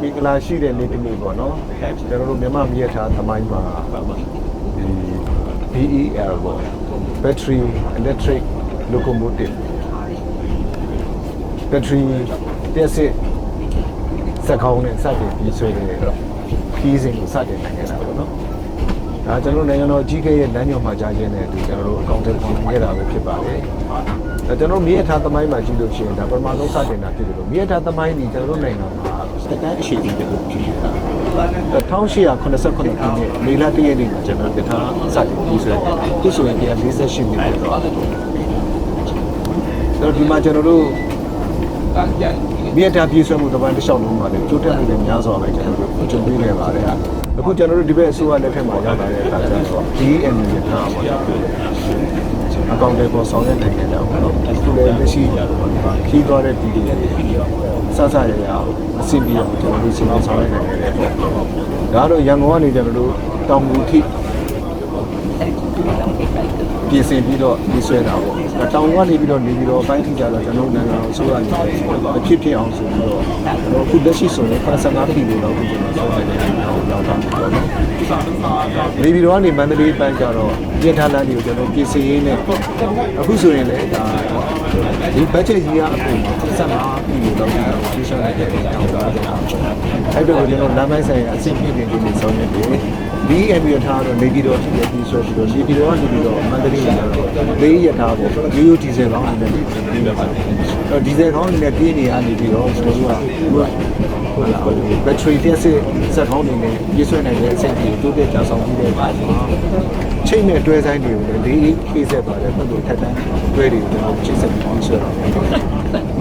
မိကလာရှိတဲ့နေ့တစ်နေ့ပေါ့နော်ကျွန်တော်တို့မြန်မာမြေထားသမိုင်းမှာဒီ BEL ပေါ့ Battery Electric Locomotive Battery တက်စစ်စက်ကောင်းနဲ့စတင်ပြီးဆွဲတယ်ခီးစဉ်ကိုစတင်နိုင်ခဲ့တာပေါ့နော် ဒါကျွန်တော်တို့နိုင်ငံတော်ကြီးကဲရဲ့လမ်းညွှန်မှာကြားခြင်းနဲ့ဒီကျွန်တော်တို့အကောင့်တွေပုံခဲ့တာပဲဖြစ်ပါတယ်ဒါကျွန်တော်မြေထားသမိုင်းမှာကြည့်လို့ရှိရင်ဒါပထမဆုံးစတင်တာဖြစ်တယ်လို့မြေထားသမိုင်းဒီကျွန်တော်တို့နိုင်ငံမှာစက်တန်းအရှိကြီးတခုဖြစ်နေတာ1889ခုနှစ်မေလ1ရက်နေ့မှာကျွန်တော်တို့ထားစတင်ပြီးဆွဲတယ်ခုဆိုရင်148နှစ်ပဲတော့တော့ဒီမှာကျွန်တော်တို့ မြေထားပြည်ဆွဲမှုတပန်းတစ်လျှောက်လုံးမှာလည်းကျိုးတက်မှုတွေများစွာပဲကျွန်တော်တို့ကြုံတွေ့နေပါတယ်အခုကျွန်တော်တို့ဒီဘက်အစိုးရလက်ထက်မှာရောက်လာတဲ့အခါကျတော့ DN ရထားပါအကောင့်တွေပေါ်ဆောင်ရနိုင်ကြတာပေါ့နော်အခုလည်းလက်ရှိခီးသွားတဲ့ဒီတွေစစရရအဆင်ပြေအောင်ကျွန်တော်တို့စီမံဆောင်ရနိုင်တယ်ပေါ့ဒါတော့ရန်ကုန်ကနေကျွန်တော်တို့တောင်ငူထိ ပြင်ဆင်ပြီးတော့ဒီဆွဲတာပေါ့အဲတောင်ကနေပြီးတော့နေပြီးတော့အပိုင်းထိကြတော့ကျွန်တော်တို့နိုင်ငံတော်အစိုးရအနေနဲ့အဖြစ်ဖြစ်အောင်ဆိုပြီးတော့ကျွန်တော်အခုလက်ရှိဆိုရင်85ပြည်လို့တော့ကျွန်တော်ဆောင်းနေတယ်အောင်ရောက်တာပေါ့နော်နေပြီးတော့ကနေမန္တလေးပိုင်းကြတော့ ပြင်ထားလမ်းတွေကိုကျွန်တော်ပြင်ဆင်ရင်းနဲ့အခုဆိုရင်လည်းဒါဒီဘတ်ဂျက်ကြီးကအပြင်85ပြည်လို့တော့ကျွန်တော်ဖြည့်ရှင်းလိုက်တဲ့အကြောင်းတော့အဲ့တော့ကျွန်တော်လမ်းမိုင်းဆိုင်ရာအစီအစဉ်တွေဒီဆောင်ရွက်တယ်ဒီအမ်ဘီထားတော့နေပြီးတော့ဒီပြီးဆိုပြီးတော့နေပြီးတော့နေပြီးတော့မန္တလေးရတော့လေးရထားပေါ့ရိုးရိုးဒီဇယ်ကောင်းနေတယ်ဒီလိုပါတော့ဒီဇယ်ကောင်းနေတဲ့ပြင်းနေရနေပြီးတော့ကျွန်တော်တို့ကဟုတ်လားဘက်ထရီတက်စစ်စက်ကောင်းနေနဲ့ပြည့်စွဲနိုင်တဲ့အဆင့်ကြီးတိုးတက်ကြဆောင်ပြီးတဲ့အခါမှာချိန်နဲ့တွဲဆိုင်တွေကိုလည်းလေးခေဆက်သွားတဲ့ပုံစံထက်တန်းတွဲတွေကိုကျွန်တော်ချိတ်ဆက်ပြီးဆွဲတော့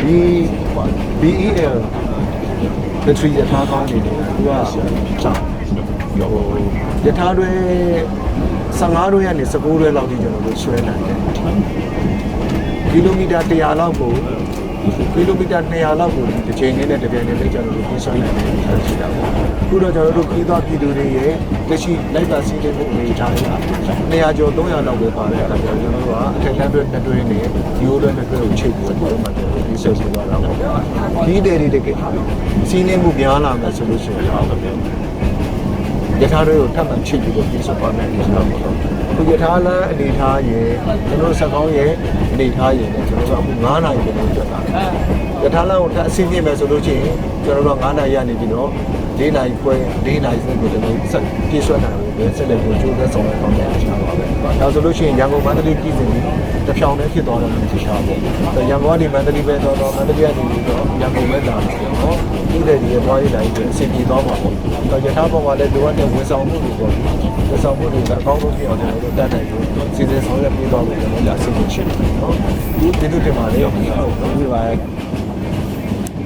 ဒီ BEL ဘက်ထရီရထားကောင်းနေတယ်သူကစာဟိုရထားတွေ15တွဲကနေ19တွဲလောက်ထိကျွန်တော်တို့ဆွဲနိုင်တယ်ကီလိုမီတာ100လောက်ကို ကီလိုမီတာ200လောက်ကိုတစ်ချိန်နဲ့တစ်ပြိုင်နက်နဲ့ကျွန်တော်တို့ပြင်ဆွဲနိုင်တယ်ဆိုတာရှိတာပေါ့အခုတော့ကျွန်တော်တို့ပြီးသွားပြည်သူတွေရဲ့လက်ရှိလိုက်ပါစီးတဲ့ပုံတွေထားရ200ကျော်300လောက်ပဲပါတယ်အဲ့ဒါကြောင့်ကျွန်တော်တို့ကအထက်တန်းတွဲနှစ်တွဲနဲ့ဒီလိုတွဲနှစ်တွဲကိုချိန်ပြီးတော့မှကျွန်တော်တို့ဒီဆက်ပြီးသွားတာပေါ့ဒီတယ်တွေတကယ်စီးနေမှုများလာမယ်ဆိုလို့ရှိရင်ဟုတ်ကဲ့ယထာတွေကိုထပ်မံချိန်ပြီးတော့ပြင်ဆင်ပါမယ်ဆိုတော့ ခုယထာလမ်းအနေထားရဲ့ကျွန်တော်ဆက်ကောင်းရဲ့အနေထားရဲ့နဲ့ကျွန်တော်ကအခု9နာရီကျွန်တော်ကြွတာယထာလမ်းကိုထပ်အဆင်ပြေမယ်ဆိုလို့ရှိရင်ကျွန်တော်တို့9နာရီရနေပြီးတော့ ၄နာရီခွဲ၄နာရီစကိုကျွန်တော်ဆက်ပြေဆွဲနိုင်တယ်ပဲဆက်လက်ကိုကြိုးစားဆောင်ရွက်အောင်လုပ်ချင်ပါပဲ။ဒါဆိုလို့ရှိရင်ရန်ကုန်မန္တလေးပြည်စဉ်တစ်ဖြောင်နဲ့ဖြစ်သွားတယ်လို့သိချပါဘူး။ရန်ကုန်ကနေမန္တလေးပဲတော့တော့မန္တလေးကနေပြီးတော့ရန်ကုန်ပဲလာတယ်နော်။ဒီတဲ့ဒီရဲ့သွားရေးတိုင်းအဆင်ပြေသွားမှာပေါ့။တော့ယထာပေါ်မှာလည်းလိုအပ်တဲ့ဝန်ဆောင်မှုတွေပေါ့။ဝန်ဆောင်မှုတွေကအကောင်းဆုံးဖြစ်အောင်ကျွန်တော်တို့တတ်နိုင်လို့စီစဉ်ဆောင်ရွက်ပြီးတော့ကျွန်တော်တို့လာဆင်ခြင်ချင်တယ်နော်။ဒီဒီလိုတင်ပါလေ။ဟုတ်ပြီပါ